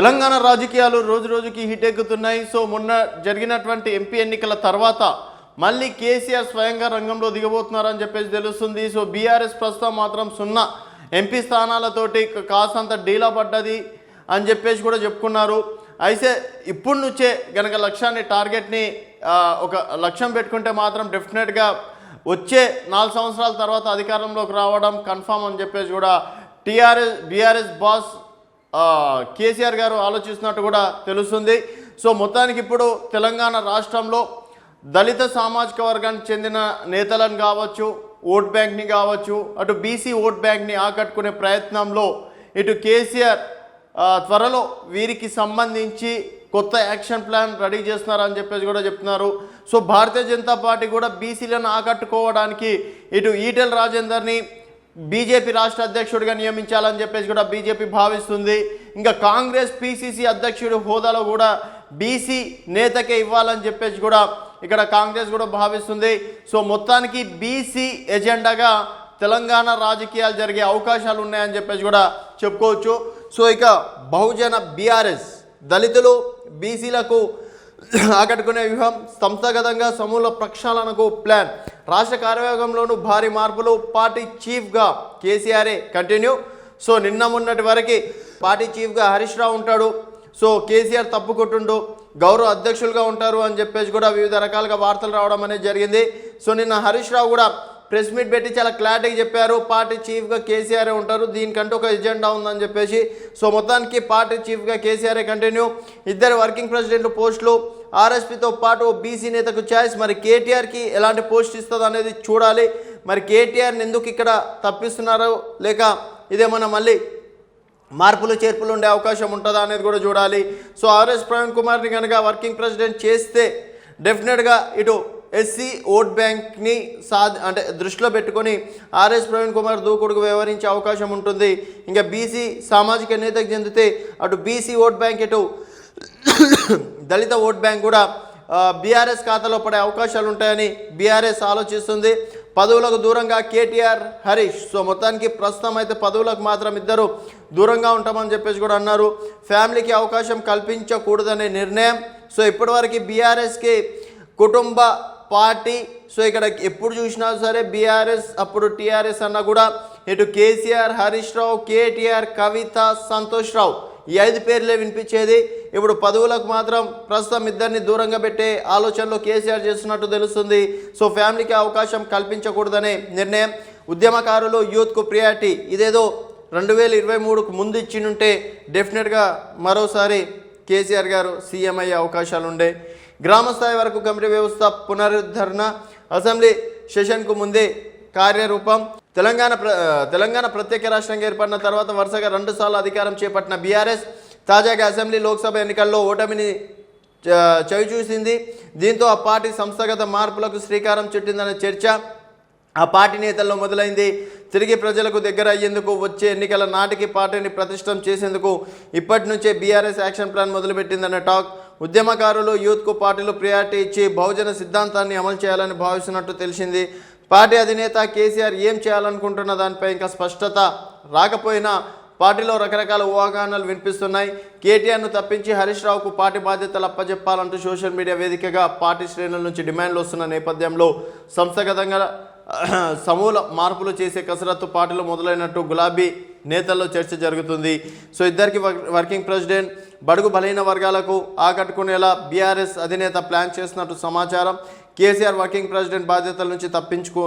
తెలంగాణ రాజకీయాలు రోజు రోజుకి హిట్ ఎక్కుతున్నాయి. సో మొన్న జరిగినటువంటి ఎంపీ ఎన్నికల తర్వాత మళ్ళీ కేసీఆర్ స్వయంగా రంగంలో దిగబోతున్నారని చెప్పేసి తెలుస్తుంది. సో బీఆర్ఎస్ ప్రస్తుతం మాత్రం సున్నా ఎంపీ స్థానాలతోటి క- కాసంత డీలా పడ్డది అని చెప్పేసి కూడా చెప్పుకున్నారు. అయితే ఇప్పుడు నుంచే గనక లక్ష్యాన్ని టార్గెట్ని ఒక లక్ష్యం పెట్టుకుంటే మాత్రం డెఫినెట్గా వచ్చే నాలుగు సంవత్సరాల తర్వాత అధికారంలోకి రావడం కన్ఫామ్ అని చెప్పేసి కూడా టీఆర్ఎస్ బీఆర్ఎస్ బాస్ కేసీఆర్ గారు ఆలోచిస్తున్నట్టు కూడా తెలుస్తుంది. సో మొత్తానికి ఇప్పుడు తెలంగాణ రాష్ట్రంలో దళిత సామాజిక వర్గానికి చెందిన నేతలను కావచ్చు ఓట్ బ్యాంక్ని కావచ్చు అటు బీసీ ఓట్ బ్యాంక్ని ఆకట్టుకునే ప్రయత్నంలో ఇటు కేసీఆర్ త్వరలో వీరికి సంబంధించి కొత్త యాక్షన్ ప్లాన్ రెడీ చేస్తున్నారని చెప్పేసి కూడా చెప్తున్నారు. సో భారతీయ జనతా పార్టీ కూడా బీసీలను ఆకట్టుకోవడానికి ఇటు ఈటెల్ రాజేందర్ని బీజేపీ రాష్ట్ర అధ్యక్షుడిగా నియమించాలని చెప్పేసి కూడా బీజేపీ భావిస్తుంది. ఇంకా కాంగ్రెస్ పిసిసి అధ్యక్షుడి హోదాలో కూడా బీసీ నేతకే ఇవ్వాలని చెప్పేసి కూడా ఇక్కడ కాంగ్రెస్ కూడా భావిస్తుంది. సో మొత్తానికి బీసీ ఎజెండాగా తెలంగాణ రాజకీయాలు జరిగే అవకాశాలు ఉన్నాయని చెప్పేసి కూడా చెప్పుకోవచ్చు. సో ఇక బహుజన బీఆర్ఎస్ దళితులు బీసీలకు ఆకట్టుకునే వ్యూహం సంస్థాగతంగా సమూల ప్రక్షాళనకు ప్లాన్. రాష్ట్ర కార్యవర్గంలోనూ భారీ మార్పులు పార్టీ చీఫ్గా కేసీఆర్ఏ కంటిన్యూ. సో నిన్న మొన్నటి వరకు పార్టీ చీఫ్గా హరీష్ రావు ఉంటాడు. సో కేసీఆర్ తప్పుకుంటుండు గౌరవ అధ్యక్షులుగా ఉంటారు అని చెప్పేసి కూడా వివిధ రకాలుగా వార్తలు రావడం అనేది జరిగింది. సో నిన్న హరీష్ రావు కూడా ప్రెస్ మీట్ పెట్టి చాలా క్లారిటీగా చెప్పారు. పార్టీ చీఫ్గా కేసీఆర్ ఉంటారు. దీనికంటూ ఒక ఎజెండా ఉందని చెప్పేసి. సో మొత్తానికి పార్టీ చీఫ్గా కేసీఆర్ కంటిన్యూ. ఇద్దరు వర్కింగ్ ప్రెసిడెంట్ పోస్టులు. ఆర్ఎస్పీతో పాటు బీసీ నేతకు ఛాయిస్. మరి కేటీఆర్కి ఎలాంటి పోస్ట్ ఇస్తుంది అనేది చూడాలి. మరి కేటీఆర్ని ఎందుకు ఇక్కడ తప్పిస్తున్నారో లేక ఇదేమన్నా మళ్ళీ మార్పులు చేర్పులు ఉండే అవకాశం ఉంటుందా అనేది కూడా చూడాలి. సో ఆర్ఎస్ ప్రవీణ్ కుమార్ని కనుక వర్కింగ్ ప్రెసిడెంట్ చేస్తే డెఫినెట్గా ఇటు ఎస్సీ ఓట్ బ్యాంక్ని సా అంటే దృష్టిలో పెట్టుకొని ఆర్ఎస్ ప్రవీణ్ కుమార్ దూకుడుకు వ్యవహరించే అవకాశం ఉంటుంది. ఇంకా బీసీ సామాజిక నేతకు చెందితే అటు బీసీ ఓట్ బ్యాంక్ ఇటు దళిత ఓట్ బ్యాంక్ కూడా బీఆర్ఎస్ ఖాతాలో పడే అవకాశాలు ఉంటాయని బీఆర్ఎస్ ఆలోచిస్తుంది. పదవులకు దూరంగా కేటీఆర్ హరీష్ సో మొత్తానికి ప్రస్తుతం అయితే పదవులకు మాత్రం ఇద్దరు దూరంగా ఉంటామని చెప్పేసి కూడా అన్నారు. ఫ్యామిలీకి అవకాశం కల్పించకూడదనే నిర్ణయం. సో ఇప్పటివరకు బీఆర్ఎస్కి కుటుంబ పార్టీ. సో ఇక్కడ ఎప్పుడు చూసినా సరే బీఆర్ఎస్ అప్పుడు టీఆర్ఎస్ అన్నా కూడా ఇటు కేసీఆర్ హరీష్ రావు కేటీఆర్ కవిత సంతోష్ రావు ఈ ఐదు పేర్లే వినిపించేది. ఇప్పుడు పదవులకు మాత్రం ప్రస్తుతం ఇద్దరిని దూరంగా పెట్టే ఆలోచనలో కేసీఆర్ చేస్తున్నట్టు తెలుస్తుంది. సో ఫ్యామిలీకి అవకాశం కల్పించకూడదనే నిర్ణయం ఉద్యమకారులు యూత్కు ప్రియారిటీ. ఇదేదో రెండు వేల ఇరవై మూడుకు ముందు ఇచ్చినుంటే డెఫినెట్గా మరోసారి కేసీఆర్ గారు సీఎం అయ్యే అవకాశాలు ఉండే గ్రామస్థాయి వరకు కమిటీ వ్యవస్థ పునరుద్ధరణ అసెంబ్లీ సెషన్కు ముందే కార్యరూపం. తెలంగాణ తెలంగాణ ప్రత్యేక రాష్ట్రంగా ఏర్పడిన తర్వాత వరుసగా రెండుసార్లు అధికారం చేపట్టిన బీఆర్ఎస్ తాజాగా అసెంబ్లీ లోక్సభ ఎన్నికల్లో ఓటమిని చ- చవి చూసింది. దీంతో ఆ పార్టీ సంస్థాగత మార్పులకు శ్రీకారం చుట్టిందన్న చర్చ ఆ పార్టీ నేతల్లో మొదలైంది. తిరిగి ప్రజలకు దగ్గర అయ్యేందుకు వచ్చే ఎన్నికల నాటికి పార్టీని ప్రతిష్టం చేసేందుకు ఇప్పటి నుంచే బీఆర్ఎస్ యాక్షన్ ప్లాన్ మొదలుపెట్టిందన్న టాక్ ఉద్యమకారులు యూత్కు పార్టీలు ప్రియారిటీ ఇచ్చి బహుజన సిద్ధాంతాన్ని అమలు చేయాలని భావిస్తున్నట్టు తెలిసింది. పార్టీ అధినేత కేసీఆర్ ఏం చేయాలనుకుంటున్న దానిపై ఇంకా స్పష్టత రాకపోయినా పార్టీలో రకరకాల ఊహాగానాలు వినిపిస్తున్నాయి. కేటీఆర్ను తప్పించి హరీష్ రావుకు పార్టీ బాధ్యతలు అప్పజెప్పాలంటూ సోషల్ మీడియా వేదికగా పార్టీ శ్రేణుల నుంచి డిమాండ్లు వస్తున్న నేపథ్యంలో సంస్థాగతంగా సమూల మార్పులు చేసే కసరత్తు పార్టీలో మొదలైనట్టు గులాబీ నేతల్లో చర్చ జరుగుతుంది. సో ఇద్దరికి వర్కింగ్ ప్రెసిడెంట్ బడుగు బలహీన వర్గాలకు ఆకట్టుకునేలా బీఆర్ఎస్ అధినేత ప్లాన్ చేస్తున్నట్టు సమాచారం. కేసీఆర్ వర్కింగ్ ప్రెసిడెంట్ బాధ్యతల నుంచి తప్పించుకో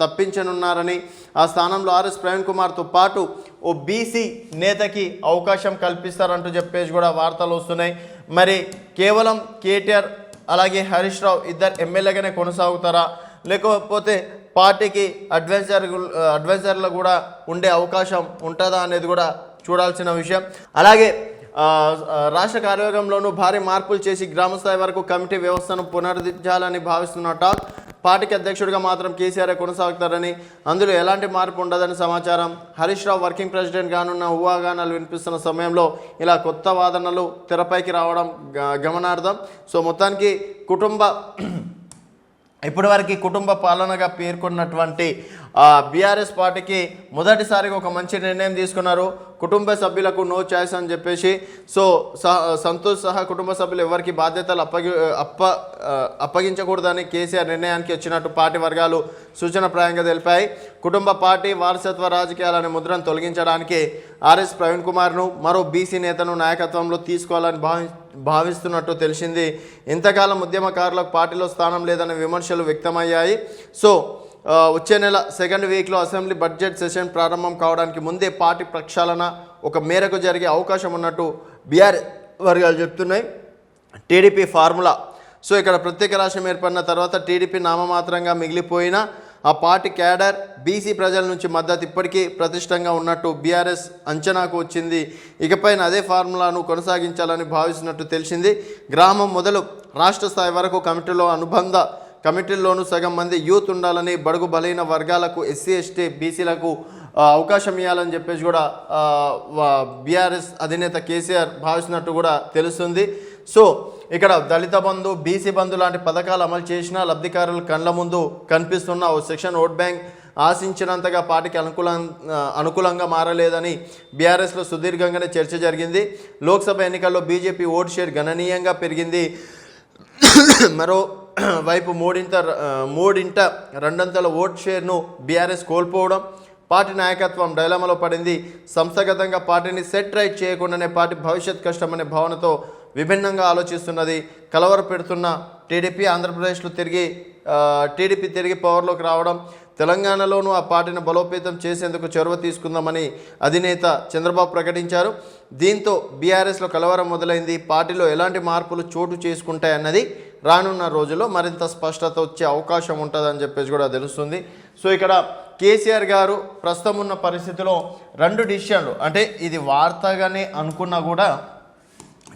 తప్పించనున్నారని ఆ స్థానంలో ఆర్ఎస్ ప్రవీణ్ కుమార్తో పాటు ఓ బీసీ నేతకి అవకాశం కల్పిస్తారంటూ చెప్పేసి కూడా వార్తలు వస్తున్నాయి. మరి కేవలం కేటీఆర్ అలాగే హరీష్ రావు ఇద్దరు ఎమ్మెల్యేగానే కొనసాగుతారా? లేకపోతే పార్టీకి అడ్వైజర్ అడ్వైజర్లు కూడా ఉండే అవకాశం ఉంటుందా అనేది కూడా చూడాల్సిన విషయం. అలాగే రాష్ట్ర కార్యవర్గంలోనూ భారీ మార్పులు చేసి గ్రామస్థాయి వరకు కమిటీ వ్యవస్థను పునరుద్ధరించాలని భావిస్తున్న టాక్ పార్టీకి అధ్యక్షుడిగా మాత్రం కేసీఆర్ కొనసాగుతారని అందులో ఎలాంటి మార్పు ఉండదని సమాచారం హరీష్ రావు వర్కింగ్ ప్రెసిడెంట్ గానున్న ఊహాగానాలు వినిపిస్తున్న సమయంలో ఇలా కొత్త వాదనలు తెరపైకి రావడం గ- గమనార్థం సో మొత్తానికి కుటుంబ ఇప్పటివరకు కుటుంబ పాలనగా పేర్కొన్నటువంటి బీఆర్ఎస్ పార్టీకి మొదటిసారిగా ఒక మంచి నిర్ణయం తీసుకున్నారు. కుటుంబ సభ్యులకు నో చాయిస్ అని చెప్పేసి సో సంతోష్ సహా కుటుంబ సభ్యులు ఎవరికి బాధ్యతలు అప్పగి అప్ప అప్పగించకూడదని కేసీఆర్ నిర్ణయానికి వచ్చినట్టు పార్టీ వర్గాలు సూచనప్రాయంగా తెలిపాయి. కుటుంబ పార్టీ వారసత్వ రాజకీయాలనే ముద్రను తొలగించడానికి ఆర్ఎస్ ప్రవీణ్ కుమార్ను మరో బీసీ నేతను నాయకత్వంలో తీసుకోవాలని భావి భావిస్తున్నట్టు తెలిసింది. ఇంతకాలం ఉద్యమకారులకు పార్టీలో స్థానం లేదనే విమర్శలు వ్యక్తమయ్యాయి. సో వచ్చే నెల సెకండ్ వీక్లో అసెంబ్లీ బడ్జెట్ సెషన్ ప్రారంభం కావడానికి ముందే పార్టీ ప్రక్షాళన ఒక మేరకు జరిగే అవకాశం ఉన్నట్టు బీఆర్ వర్గాలు చెప్తున్నాయి. TDP formula. సో ఇక్కడ ప్రత్యేక రాష్ట్రం ఏర్పడిన తర్వాత టీడీపీ నామమాత్రంగా మిగిలిపోయిన ఆ పార్టీ క్యాడర్ బీసీ ప్రజల నుంచి మద్దతు ఇప్పటికీ ప్రతిష్టంగా ఉన్నట్టు బీఆర్ఎస్ అంచనాకు వచ్చింది. ఇకపైన అదే ఫార్ములాను కొనసాగించాలని భావిస్తున్నట్టు తెలిసింది. గ్రామం మొదలు రాష్ట్ర స్థాయి వరకు కమిటీలో అనుబంధ కమిటీల్లోనూ సగం మంది యూత్ ఉండాలని బడుగు బలైన వర్గాలకు ఎస్సీ ఎస్టీ బీసీలకు అవకాశం ఇవ్వాలని చెప్పేసి కూడా బీఆర్ఎస్ అధినేత కేసీఆర్ భావిస్తున్నట్టు కూడా తెలుస్తుంది. సో ఇక్కడ దళిత బంధు బీసీ బంధు లాంటి పథకాలు అమలు చేసిన లబ్ధికారుల కళ్ళ ముందు కనిపిస్తున్న ఓ సెక్షన్ ఓట్ బ్యాంక్ ఆశించినంతగా పార్టీకి అనుకూలం అనుకూలంగా మారలేదని బీఆర్ఎస్లో సుదీర్ఘంగానే చర్చ జరిగింది. లోక్సభ ఎన్నికల్లో బీజేపీ ఓటు షేర్ గణనీయంగా పెరిగింది. మరో వైపు మూడింట మూడింట రెండంతల ఓట్ షేర్ను బీఆర్ఎస్ కోల్పోవడం పార్టీ నాయకత్వం డైలమాలో పడింది. సంస్థాగతంగా పార్టీని సెట్ రైట్ చేయకుండానే పార్టీ భవిష్యత్ కష్టమనే భావనతో విభిన్నంగా ఆలోచిస్తున్నది. కలవర పెడుతున్న టీడీపీ ఆంధ్రప్రదేశ్లో తిరిగి టీడీపీ తిరిగి పవర్లోకి రావడం తెలంగాణలోనూ ఆ పార్టీని బలోపేతం చేసేందుకు చొరవ తీసుకుందామని అధినేత చంద్రబాబు ప్రకటించారు. దీంతో బీఆర్ఎస్లో కలవరం మొదలైంది. పార్టీలో ఎలాంటి మార్పులు చోటు చేసుకుంటాయన్నది రానున్న రోజుల్లో మరింత స్పష్టత వచ్చే అవకాశం ఉంటుందని చెప్పేసి కూడా తెలుస్తుంది. సో ఇక్కడ కేసీఆర్ గారు ప్రస్తుతం ఉన్న పరిస్థితిలో రెండు డిసిషన్లు. అంటే ఇది వార్తగానే అనుకున్నా కూడా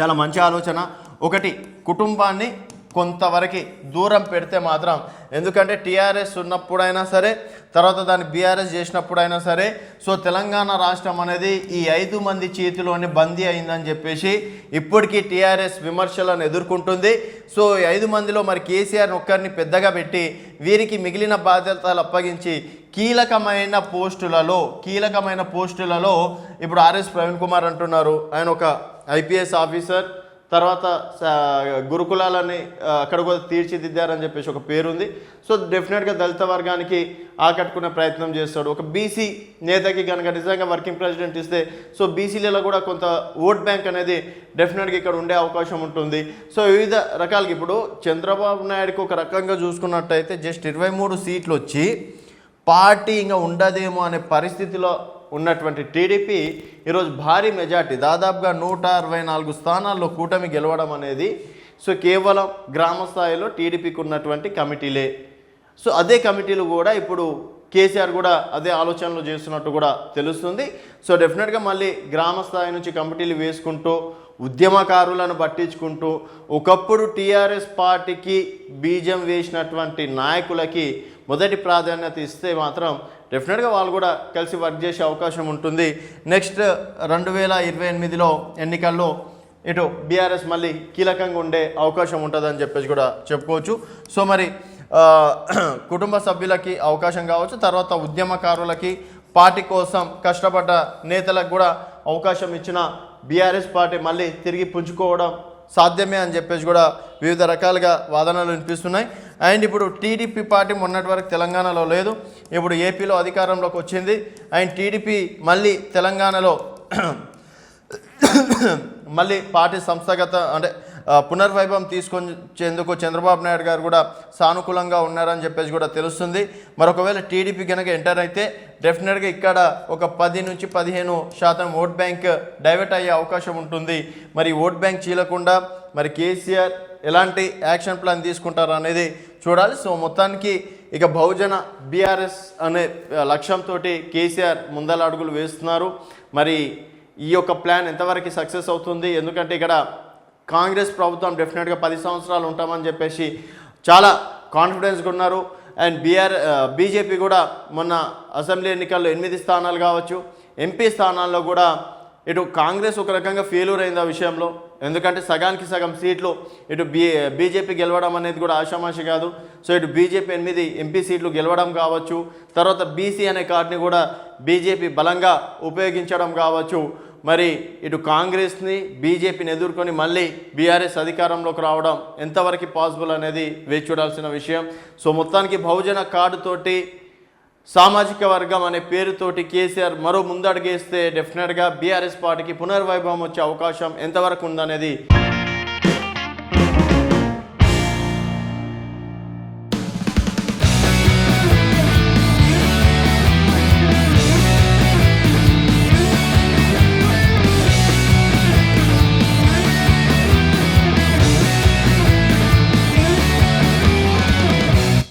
చాలా మంచి ఆలోచన. ఒకటి కుటుంబాన్ని కొంతవరకు దూరం పెడితే మాత్రం. ఎందుకంటే టీఆర్ఎస్ ఉన్నప్పుడైనా సరే తర్వాత దాన్ని బీఆర్ఎస్ చేసినప్పుడైనా సరే సో తెలంగాణ రాష్ట్రం అనేది ఈ ఐదు మంది చేతిలోనే బందీ అయిందని చెప్పేసి ఇప్పటికీ టీఆర్ఎస్ విమర్శలను ఎదుర్కొంటుంది. సో ఈ ఐదు మందిలో మరి కేసీఆర్ ఒక్కరిని పెద్దగా పెట్టి వీరికి మిగిలిన బాధ్యతలు అప్పగించి కీలకమైన పోస్టులలో కీలకమైన పోస్టులలో ఇప్పుడు ఆర్ఎస్ ప్రవీణ్ కుమార్ అంటున్నారు. ఆయన ఒక ఐపీఎస్ ఆఫీసర్. తర్వాత గురుకులాలని అక్కడ కూడా తీర్చిదిద్దారని చెప్పేసి ఒక పేరుంది. సో డెఫినెట్గా దళిత వర్గానికి ఆకట్టుకునే ప్రయత్నం చేస్తాడు. ఒక బీసీ నేతకి కనుక నిజంగా వర్కింగ్ ప్రెసిడెంట్ ఇస్తే సో బీసీలలో కూడా కొంత ఓట్ బ్యాంక్ అనేది డెఫినెట్గా ఇక్కడ ఉండే అవకాశం ఉంటుంది. సో వివిధ రకాలకి ఇప్పుడు చంద్రబాబు నాయుడుకి ఒక రకంగా చూసుకున్నట్టయితే జస్ట్ ఇరవై మూడు సీట్లు వచ్చి పార్టీ ఇంకా ఉండదేమో అనే పరిస్థితిలో ఉన్నటువంటి టీడీపీ ఈరోజు భారీ మెజార్టీ దాదాపుగా నూట అరవై నాలుగు స్థానాల్లో కూటమి గెలవడం అనేది సో కేవలం గ్రామ స్థాయిలో టీడీపీకి ఉన్నటువంటి కమిటీలే. సో అదే కమిటీలు కూడా ఇప్పుడు కేసీఆర్ కూడా అదే ఆలోచనలు చేస్తున్నట్టు కూడా తెలుస్తుంది. సో డెఫినెట్గా మళ్ళీ గ్రామ స్థాయి నుంచి కమిటీలు వేసుకుంటూ ఉద్యమకారులను పట్టించుకుంటూ ఒకప్పుడు టీఆర్ఎస్ పార్టీకి బీజం వేసినటువంటి నాయకులకి మొదటి ప్రాధాన్యత ఇస్తే మాత్రం డెఫినెట్గా వాళ్ళు కూడా కలిసి వర్క్ చేసే అవకాశం ఉంటుంది. నెక్స్ట్ uh, రెండు వేల ఇరవై ఎనిమిదిలో ఎన్నికల్లో ఇటు బీఆర్ఎస్ మళ్ళీ కీలకంగా ఉండే అవకాశం ఉంటుందని చెప్పేసి కూడా చెప్పుకోవచ్చు. సో మరి కుటుంబ సభ్యులకి అవకాశం కావచ్చు. తర్వాత ఉద్యమకారులకి పార్టీ కోసం కష్టపడ్డ నేతలకు కూడా అవకాశం ఇచ్చిన బీఆర్ఎస్ పార్టీ మళ్ళీ తిరిగి పుంజుకోవడం సాధ్యమే అని చెప్పేసి కూడా వివిధ రకాలుగా వాదనలు వినిపిస్తున్నాయి. అండ్ ఇప్పుడు టీడీపీ పార్టీ మొన్నటి వరకు తెలంగాణలో లేదు. ఇప్పుడు ఏపీలో అధికారంలోకి వచ్చింది. అండ్ టీడీపీ మళ్ళీ తెలంగాణలో మళ్ళీ పార్టీ సంస్థాగత అంటే పునర్వైభవం తీసుకొచ్చేందుకు చంద్రబాబు నాయుడు గారు కూడా సానుకూలంగా ఉన్నారని చెప్పేసి కూడా తెలుస్తుంది. మరొకవేళ టీడీపీ కనుక ఎంటర్ అయితే డెఫినెట్గా ఇక్కడ ఒక పది నుంచి పదిహేను శాతం ఓట్ బ్యాంక్ డైవర్ట్ అయ్యే అవకాశం ఉంటుంది. మరి ఓట్ బ్యాంక్ చీలకుండా మరి కేసీఆర్ ఎలాంటి యాక్షన్ ప్లాన్ తీసుకుంటారు అనేది చూడాలి. సో మొత్తానికి ఇక బహుజన బీఆర్ఎస్ అనే లక్ష్యంతో కేసీఆర్ ముందల అడుగులు వేస్తున్నారు. మరి ఈ యొక్క ప్లాన్ ఎంతవరకు సక్సెస్ అవుతుంది? ఎందుకంటే ఇక్కడ కాంగ్రెస్ ప్రభుత్వం డెఫినెట్గా పది సంవత్సరాలు ఉంటామని చెప్పేసి చాలా కాన్ఫిడెన్స్గా ఉన్నారు. అండ్ బీఆర్ బీజేపీ కూడా మొన్న అసెంబ్లీ ఎన్నికల్లో ఎనిమిది స్థానాలు కావచ్చు. ఎంపీ స్థానాల్లో కూడా ఇటు కాంగ్రెస్ ఒక రకంగా ఫెయిల్యూర్ అయింది ఆ విషయంలో. ఎందుకంటే సగానికి సగం సీట్లు ఇటు బీ బీజేపీ గెలవడం అనేది కూడా ఆషామాషి కాదు. సో ఇటు బీజేపీ ఎనిమిది ఎంపీ సీట్లు గెలవడం కావచ్చు. తర్వాత బీసీ అనే కార్డుని కూడా బీజేపీ బలంగా ఉపయోగించడం కావచ్చు. మరి ఇటు కాంగ్రెస్ని బీజేపీని ఎదుర్కొని మళ్ళీ బీఆర్ఎస్ అధికారంలోకి రావడం ఎంతవరకు పాసిబుల్ అనేది వేచి చూడాల్సిన విషయం. సో మొత్తానికి బహుజన కార్డుతోటి సామాజిక వర్గం అనే పేరుతోటి కేసీఆర్ మరో ముందడుగేస్తే డెఫినెట్గా బీఆర్ఎస్ పార్టీకి పునర్వైభవం వచ్చే అవకాశం ఎంతవరకు ఉందనేది